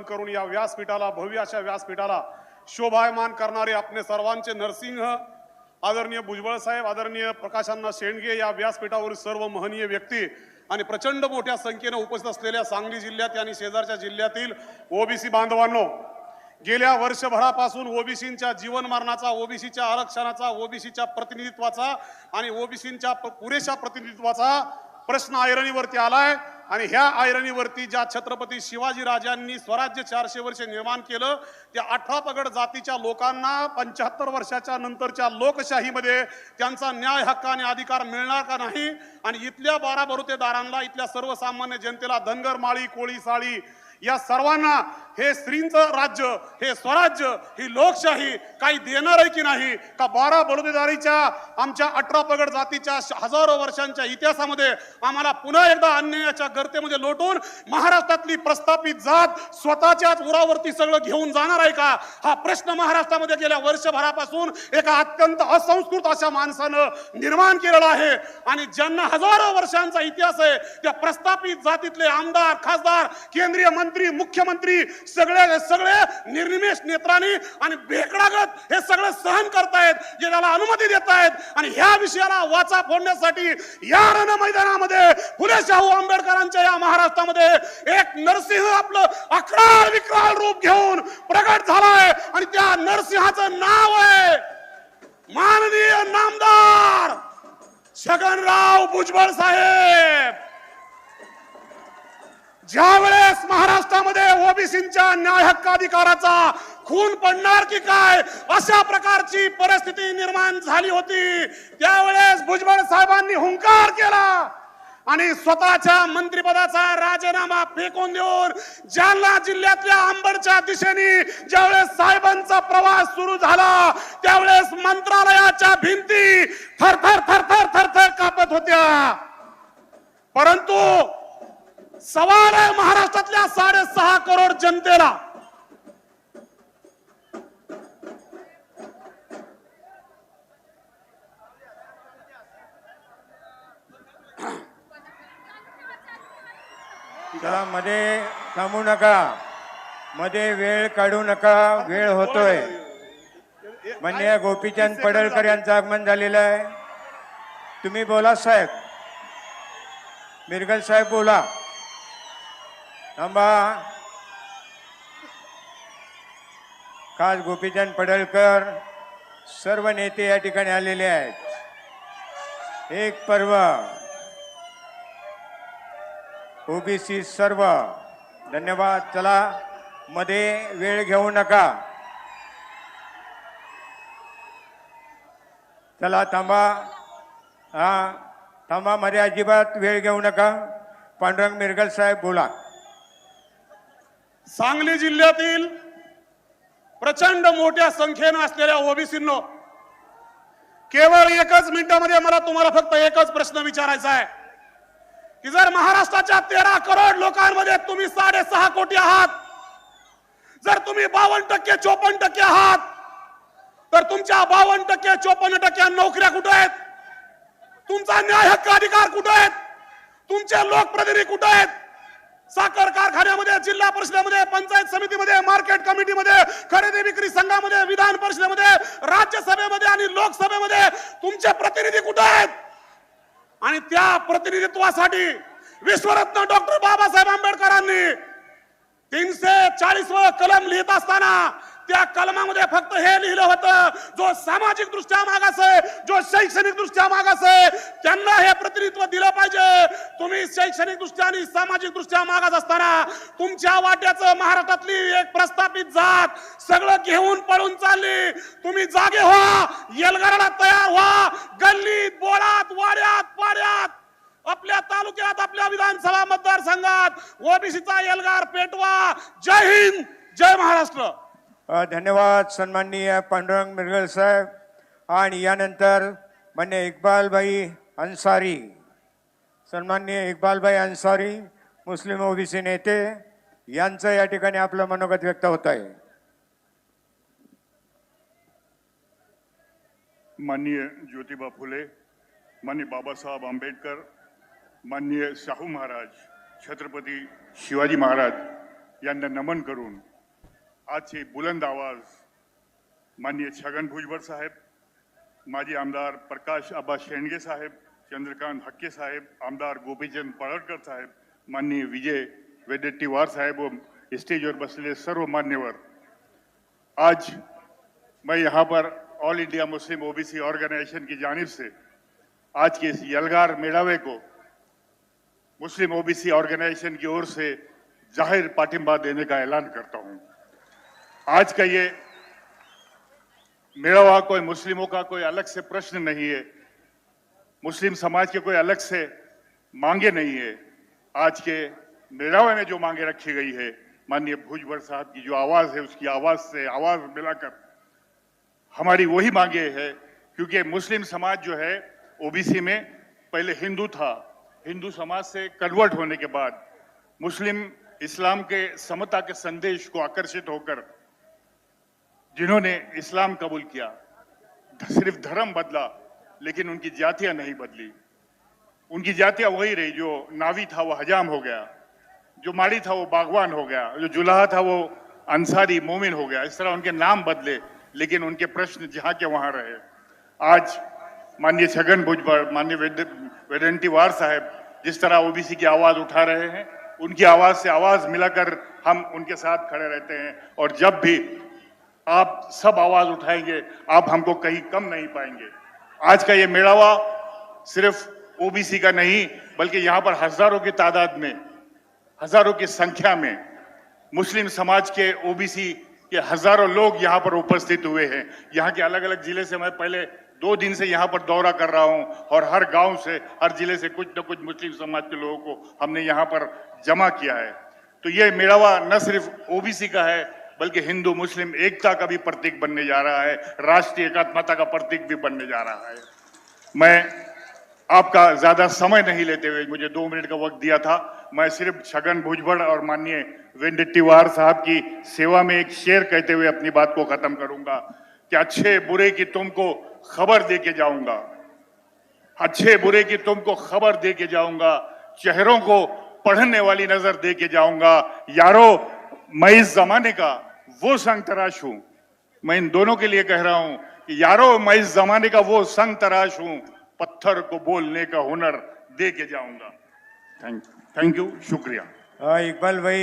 अभिवादन करून या व्यासपीठाला भव्य अशा व्यासपीठाला शोभायमान करणारे आपले सर्वांचे नरसिंह आदरणीय भुजबळ साहेब आदरणीय प्रकाशांना शेंडगे या व्यासपीठावरील सर्व महनीय व्यक्ती आणि प्रचंड मोठ्या संख्येने उपस्थित असलेल्या सांगली जिल्ह्यात आणि शेजारच्या जिल्ह्यातील ओबीसी बांधवांनो गेल्या वर्षभरापासून ओबीसींच्या जीवनमरणाचा ओबीसीच्या आरक्षणाचा ओबीसीच्या प्रतिनिधित्वाचा आणि ओबीसींच्या पुरेशा प्रतिनिधित्वाचा प्रश्न ऐरणीवरती आलाय. आणि ह्या ऐरणीवरती ज्या छत्रपती शिवाजी राजांनी स्वराज्य चारशे वर्षे निर्माण केलं त्या अठरा पगड जातीच्या लोकांना पंच्याहत्तर वर्षाच्या नंतरच्या लोकशाहीमध्ये त्यांचा न्याय हक्क आणि अधिकार मिळणार का नाही? आणि इथल्या बारा बरुतेदारांना इथल्या सर्वसामान्य जनतेला धनगर माळी कोळी साळी या सर्वांना हे स्त्रींचं राज्य हे स्वराज्य ही लोकशाही काही देणार आहे की नाही? का बारा बलुतेदारीच्या आमच्या अठरा पगड जातीच्या हजारो वर्षांच्या इतिहासामध्ये आम्हाला पुन्हा एकदा अन्यायाच्या गर्तेमध्ये लोटून महाराष्ट्रातली प्रस्थापित जात स्वतःच्याच उरावरती सगळं घेऊन जाणार आहे का? हा प्रश्न महाराष्ट्रामध्ये गेल्या वर्षभरापासून एका अत्यंत असंस्कृत अशा माणसानं निर्माण केलेला आहे. आणि ज्यांना हजारो वर्षांचा इतिहास आहे त्या प्रस्थापित जातीतले आमदार खासदार केंद्रीय मंत्री मुख्यमंत्री सगळ्या सगळे निर्निमेष नेत्रांनी आणि भेकडागत हे सगळं सहन करतायत जे त्याला अनुमती देत आहेत आणि ह्या विषयाला वाचा फोडण्यासाठी या रण मैदानामध्ये फुले शाहू आंबेडकरांच्या या महाराष्ट्रामध्ये एक नरसिंह आपलं अकराळ विक्राळ रूप घेऊन प्रगट झालाय. आणि त्या नरसिंहाचं नाव आहे माननीय नामदार छगनराव भुजबळ साहेब. ज्या वेळेस महाराष्ट्रामध्ये ओबीसींच्या न्याय हक्क अधिकाराचा खून पडणार की काय अशा प्रकारची परिस्थिती निर्माण झाली होती. त्यावेळेस भुजबळ साहेबांनी हुंकार केला आणि स्वतःच्या मंत्रिपदाचा राजीनामा फेकून देऊन जालना जिल्ह्यातल्या अंबडच्या दिशेने ज्यावेळेस साहेबांचा प्रवास सुरू झाला त्यावेळेस मंत्रालयाच्या भिंती थरथर थरथर थरथर कापत होत्या. परंतु सवाल आहे महाराष्ट्रातल्या साडेसहा करोड जनतेला. चला मध्ये थांबू नका. मध्ये वेळ काढू नका वेळ होतोय. मान्य गोपीचंद पडळकर यांचं आगमन झालेलं आहे. तुम्ही बोला साहेब. मिरगल साहेब बोला. थांबा. खास गोपीचंद पडळकर सर्व नेते या ठिकाणी आलेले आहेत. एक पर्व. ओबीसी सर्व. धन्यवाद. चला मध्ये वेळ घेऊ नका. चला थांबा. हा थांबा मध्ये अजिबात वेळ घेऊ नका. पांडुरंग मिरगल साहेब बोला. सांगली जिल्ह्यातील प्रचंड मोठ्या संख्येनं असलेल्या ओबीसींनो केवळ एकच मिनिटामध्ये मला तुम्हाला फक्त एकच प्रश्न विचारायचा आहे. की जर महाराष्ट्राच्या तेरा करोड लोकांमध्ये तुम्ही साडेसहा कोटी आहात जर तुम्ही बावन्न टक्के चोपन्न टक्के आहात तर तुमच्या बावन्न टक्के चोपन्न टक्के नोकऱ्या कुठं आहेत? तुमचा न्याय हक्क अधिकार कुठं आहेत? तुमचे लोकप्रतिनिधी कुठं आहेत? साखर कारखान्यामध्ये जिल्हा परिषदेमध्ये पंचायत समितीमध्ये मार्केट कमिटीमध्ये खरेदी विक्री संघामध्ये विधान परिषदेमध्ये राज्यसभेमध्ये आणि लोकसभेमध्ये तुमचे प्रतिनिधी कुठे आहेत? आणि त्या प्रतिनिधित्वासाठी विश्वरत्न डॉक्टर बाबासाहेब आंबेडकरांनी तीनशे चाळीस कलम लिहित असताना त्या कलमामध्ये फक्त हे लिहिलं होतं जो सामाजिक दृष्ट्या मागास आहे जो शैक्षणिक दृष्ट्या मागास आहे त्यांना हे प्रतिनिधित्व दिलं पाहिजे. तुम्ही शैक्षणिक दृष्ट्या आणि सामाजिक दृष्ट्या मागास असताना तुमच्या वाट्याचं महाराष्ट्रातली एक प्रस्थापित जात सगळं घेऊन पळून चालली. तुम्ही जागे व्हा येलगाराला तयार व्हा. गल्लीत बोळात वाड्यात पाड्यात आपल्या तालुक्यात आपल्या विधानसभा मतदारसंघात ओबीसीचा एल्गार पेटवा. जय हिंद जय महाराष्ट्र. धन्यवाद सन्माननीय पांडुरंग मिरगल साहेब. आणि यानंतर मान्य इक्बालबाई अन्सारी. सन्माननीय इकबालभाई अन्सारी मुस्लिम ओबीसी नेते यांचं या ठिकाणी आपलं मनोगत व्यक्त होत आहे. माननीय ज्योतिबा फुले माननीय बाबासाहेब आंबेडकर माननीय शाहू महाराज छत्रपती शिवाजी महाराज यांना नमन करून आजचे बुलंद आवाज माननीय छगन भुजबळ साहेब माजी आमदार प्रकाश आबा शेंडगे साहेब चंद्रकांत हक्के साहेब, आमदार गोपीचंद पळळकर साहेब, माननीय विजय वेडेट्टीवार साहेब व स्टेजवर बसलेले सर्व मान्यवर। आज मैं यहाँ पर all India Muslim OBC organisation की जानिब से आज के इस यलगार मेलावे को मुस्लिम ओबीसी ऑर्गेनाइजेशन की ओर से ज़ाहिर पाटिंबा देने का ऐलान करता हूँ। आज का ये मेड़ावा कोई मुस्लिमों का कोई अलग से प्रश्न नहीं है। मुस्लिम समाज के कोई अलग से मांगे नहीं है। आज के मेड़ावे में जो मांगे रखी गई है, माननीय भुजबल साहब की जो आवाज़ है, उसकी आवाज़ से आवाज़ मिलाकर हमारी वही मांगे है, क्योंकि मुस्लिम समाज जो है, ओबीसी में पहले हिंदू था। हिंदू समाज से कन्वर्ट होने के बाद मुस्लिम इस्लाम के समता के संदेश को आकर्षित होकर जिन्होंने इस्लाम कबूल किया, सिर्फ़ धर्म बदला लेकिन उनकी जातियाँ नहीं बदली। उनकी जातियाँ वही रही, जो नावी था, वो हजाम हो गया। जो माड़ी था, वो बागवान हो गया। जो जुलाहा था, वो अंसारी मोमिन हो गया। इस तरह उनके नाम बदले, लेकिन उनके प्रश्न जहाँ के वहाँ रहे। आज माननीय छगन भुजबल माननीय वेद- वेदंतीवार साहब, जिस तरह ओबीसी की आवाज़ उठा रहे हैं, उनकी आवाज़ से आवाज़ मिलाकर हम उनके साथ खड़े रहते हैं। और जब भी आप सब आवाज़ उठाएँगे, आप हमको कहीं कम नहीं पाएँगे। आज का ये मेड़ावा सिर्फ़ ओबीसी का नहीं, बल्कि यहाँ पर हज़ारों की तादाद में, हज़ारों की संख्या में मुस्लिम समाज के ओबीसी के हज़ारों लोग यहाँ पर उपस्थित हुए हैं। यहाँ के अलग अलग ज़िले से मैं पहले दो दिन से यहाँ पर दौरा कर रहा हूँ और हर गाँव से, हर ज़िले से कुछ न कुछ मुस्लिम समाज के लोगों को हमने यहाँ पर जमा किया है। तो ये मेड़ावा न सिर्फ़ ओबीसी का है बल्कि हिंदू, मुस्लिम एकता का भी प्रतीक बनने जा रहा है, राष्ट्रीय एकात्मता का प्रतीक भी बनने जा रहा है। मैं आपका ज़्यादा समय नहीं लेते हुए, मुझे दो मिनट का वक्त दिया था, मैं सिर्फ़ छगन भुजबल और माननीय वेंडेट्टीवार साहब की सेवा में एक शेर कहते हुए अपनी बात को खत्म करूँगा। कि अच्छे बुरे की तुमको खबर दे के जाऊँगा। अच्छे बुरे की तुमको खबर दे के जाऊँगा। चेहरों को पढ़ने वाली नज़र दे के जाऊँगा। यारो मैं इस जमाने का वो संग तराश हूँ। मैं इन दोनों के लिए कह रहा हूँ कि यारो मैं इस जमाने का वो संग तराश हूँ। पत्थर को बोलने का हुनर दे के जाऊँगा। थैंक थैंक यू शुक्रिया। अ, इकबाल भाई।